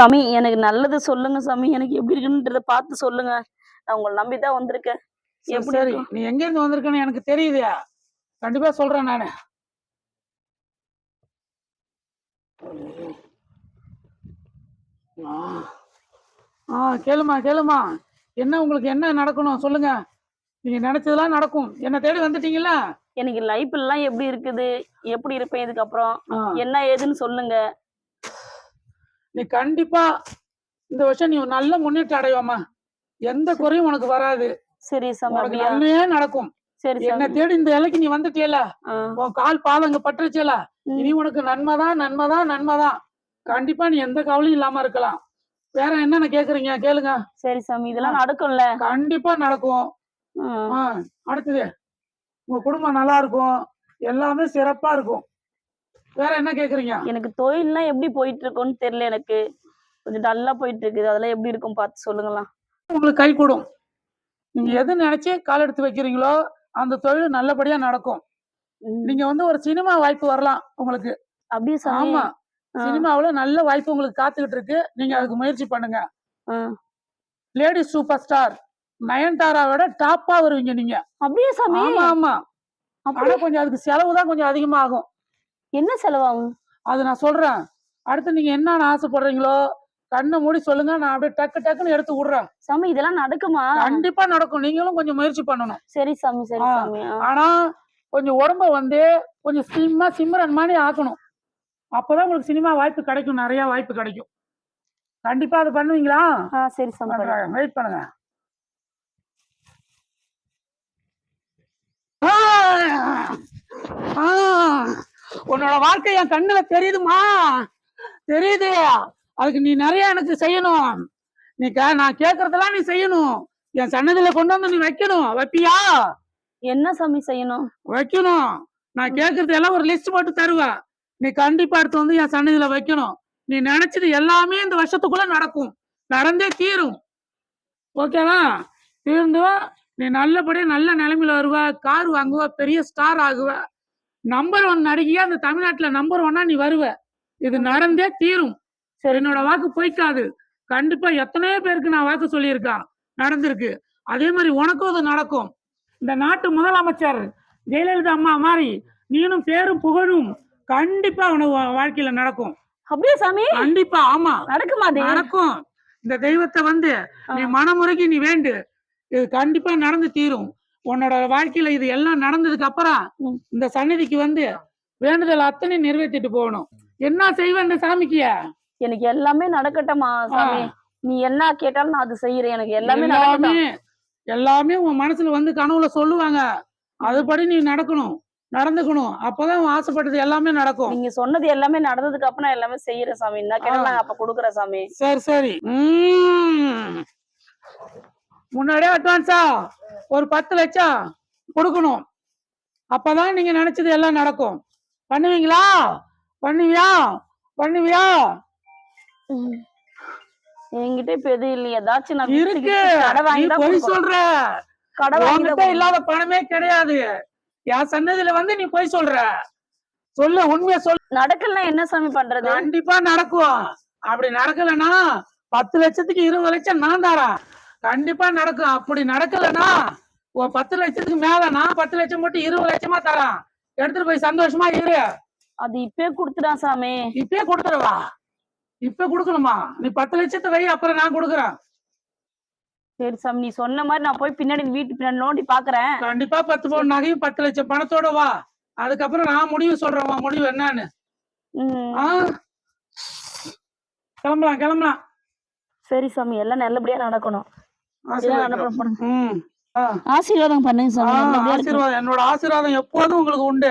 சாமி எனக்கு நல்லது சொல்லுங்க சாமி. எனக்கு எப்படி இருக்குன்றத பார்த்து சொல்லுங்க. நான் உங்களை நம்பி தான் வந்திருக்கேன் எப்படி சரி. இருக்கும்? நீ எங்க இருந்து வந்திருக்கன்னு எனக்கு தெரியுது கண்டிப்பா சொல்றேன் நானு. ஆ. ஆ கேளுமா கேளுமா. என்ன உங்களுக்கு என்ன நடக்கணும்? சொல்லுங்க. நீங்க நினைச்சதெல்லாம் நடக்கும். என்ன தேடி வந்துட்டீங்களா? எனக்கு லைஃப் எல்லாம் எப்படி இருக்குது? எப்படி இருப்பேன்? இதுக்கப்புறம் ஆ. என்ன ஏதுன்னு சொல்லுங்க. நீ கண்டிப்பா இந்த வருஷம் நீ நல்ல முன்னேற்றம் அடைவாமா எந்த குறையும் உனக்கு வராது. சரி உனக்கு நன்மையே நடக்கும். சரி என்ன தேடி இந்த இலைக்கு நீ வந்துட்டியல. உன் கால் பாதங்க பட்டுருச்சுல? ம். இனி உனக்கு நன்மைதான் நன்மைதான் நன்மைதான் கண்டிப்பா நீ எந்த கவலையும் இல்லாம இருக்கலாம். வேற என்னென்ன கேக்குறீங்க? கேளுங்க. சரி சாமி இதெல்லாம் நடக்கும்ல? கண்டிப்பா நடக்கும். அடுத்தது. உங்க குடும்பம் நல்லா இருக்கும். எல்லாமே சிறப்பா இருக்கும். வேற என்ன கேக்குறீங்க? எனக்கு தொழில்லாம் எப்படி போயிட்டு இருக்கும்னு தெரியல எனக்கு. கொஞ்சம் டல்லா போயிட்டு இருக்குது அதெல்லாம் எப்படி இருக்கும் பார்த்து சொல்லுங்களா உங்களுக்கு கை கூடும். நீங்க எது நினைச்சு கால் எடுத்து வைக்கிறீங்களோ அந்த தொழில் நல்லபடியா நடக்கும். நீங்க வந்து ஒரு சினிமா வாய்ப்பு வரலாம் உங்களுக்கு. அப்படியே ஆமா. சினிமாவுல நல்ல வாய்ப்பு உங்களுக்கு காத்துக்கிட்டு இருக்கு. நீங்க அதுக்கு முயற்சி பண்ணுங்க. லேடி சூப்பர் ஸ்டார் நயன்தாராவோட டாப்பா வருவீங்க நீங்க. அப்படியே சாமி? ஆமா ஆமா. ஆனா கொஞ்சம் அதுக்கு செலவு தான் கொஞ்சம் அதிகமாகும். என்ன செலவாகும் அது நான் சொல்றேன் அடுத்து நீங்க என்னன்னு ஆசைப்படுறீங்களோ கண்ணை மூடி சொல்லுங்க நான் அப்படியே டக்கு டக்குன்னு எடுத்து விடுறேன் சாமி இதெல்லாம் நடக்குமா கண்டிப்பா நடக்கும் நீங்களும் கொஞ்சம் முயற்சி பண்ணணும் சரி சாமி சரி. சாமி. ஆனா கொஞ்சம் உடம்ப வந்து கொஞ்சம் சிம்மா சிம்ரன் மாதிரி ஆக்கணும் அப்பதான் உங்களுக்கு சினிமா வாய்ப்பு கிடைக்கும் நிறைய வாய்ப்பு கிடைக்கும் கண்டிப்பா அது பண்ணுவீங்களா சரி சாமி. வெயிட் பண்ணுங்க ஆ! ஆ! உன்னோட வாழ்க்கை என் கண்ணுல தெரியுதுமா? தெரியுது. அதுக்கு நீ நிறைய எனக்கு செய்யணும். நீ நான் கேக்குறதெல்லாம் நீ செய்யணும். என் சன்னதியில கொண்டு வந்து நீ வைக்கணும். வைப்பியா? என்ன சாமி செய்யணும்? வைக்கணும். நான் கேக்குறது எல்லாம் ஒரு லிஸ்ட் போட்டு தருவேன் நீ கண்டிப்பா எடுத்து வந்து என் சன்னதியில வைக்கணும். நீ நினைச்சது எல்லாமே இந்த வருஷத்துக்குள்ள நடக்கும். நடந்தே தீரும். ஓகேவா தீர்ந்து நீ நல்லபடியா நல்ல நிலைமையில வருவ. கார் வாங்குவ. பெரிய ஸ்டார் ஆகுவ. நம்பர் ஒன் நடிகையா அந்த தமிழ்நாட்டுல நம்பர் ஒன்னா நீ வருவ. இது நடந்தே தீரும். சரி. என்னோட வாக்கு போய்க்காது. கண்டிப்பா எத்தனையோ பேருக்கு நான் வாக்கு சொல்லியிருக்கேன் நடந்திருக்கு. அதே மாதிரி உனக்கும் அது நடக்கும். இந்த நாட்டு முதலமைச்சர் ஜெயலலிதா அம்மா மாதிரி நீனும் பேரும் புகழும் கண்டிப்பா உனக்கு வாழ்க்கையில நடக்கும். அப்படியே சாமி? கண்டிப்பா ஆமா. நடக்குமா நடக்கும். இந்த தெய்வத்தை வந்து நீ மனமுறைக்கு நீ வேண்டு. இது கண்டிப்பா நடந்து தீரும். உன்னோட வாழ்க்கையில இது எல்லாம் நடந்ததுக்கு அப்புறம். இந்த சந்நிதிக்கு வந்து வேண்டுதல் அத்தனை நிறைவேற்றிட்டு போகணும். என்ன செய்வ இந்த சாமிக்கு எனக்கு எல்லாமே நடக்கட்டுமா சாமி. நீ என்ன கேட்டாலும் நான் அது செய்யறேன். எனக்கு எல்லாமே எல்லாமே எல்லாமே உன் மனசுல வந்து கனவுல சொல்லுவாங்க. அதுபடி நீ நடக்கணும். நடந்துக்கணும். அப்பதான் ஆசைப்பட்டது எல்லாமே நடக்கும். நீங்க சொன்னது எல்லாமே நடந்ததுக்கு அப்புறம் எல்லாமே செய்யறேன் சாமி. என்ன நான் அப்ப கொடுக்குறேன் சாமி. சரி சரி. உம். முன்னாடியே அட்வான்ஸா ஒரு பத்து லட்சம் கொடுக்கணும். அப்பதான் நீங்க நினைச்சது எல்லாம் நடக்கும். பண்ணுவீங்களா? பண்ணுவியா? பண்ணுவியா? என்கிட்ட இப்ப எதுவும் இல்லையே. ஏதாச்சும் நான் இருக்கு. பொய். சொல்ற. உன்கிட்ட இல்லாத பணமே கிடையாது. என் சன்னதியில வந்து நீ பொய் சொல்ற. சொல்லு உண்மையை சொல்லு. நடக்கலன்னா என்ன சாமி பண்றது? கண்டிப்பா நடக்கும். அப்படி நடக்கலன்னா பத்து லட்சத்துக்கு இருபது லட்சம் நான் தரேன். கண்டிப்பா நடக்கும். அப்படி நடக்கலன்னா உன் பத்து லட்சத்துக்கு மேல நான் பத்து லட்சம் மட்டும் இருபது லட்சமா தரேன். எடுத்துட்டு போய் சந்தோஷமா இரு. அது இப்பயே கொடுத்துடா சாமி. இப்பயே கொடுத்துருவா இப்ப கொடுக்கணுமா? நீ பத்து லட்சத்தை வை அப்புறம் நான் கொடுக்குறேன். சரி சாமி நீ சொன்ன மாதிரி நான் போய் பின்னாடி வீட்டு பின்னாடி நோண்டி பாக்குறேன். கண்டிப்பா பத்து பவுன் நகையும் பத்து லட்சம் பணத்தோட வா. அதுக்கப்புறம் நான் முடிவு சொல்றேன் முடிவு என்னன்னு? கிளம்பலாம் கிளம்பலாம். சரி சாமி எல்லாம் நல்லபடியா நடக்கணும். ஆசீர்வாதம். பண்ணுங்க. ஆசீர்வாதம் என்னோட ஆசீர்வாதம் எப்போதும் உங்களுக்கு உண்டு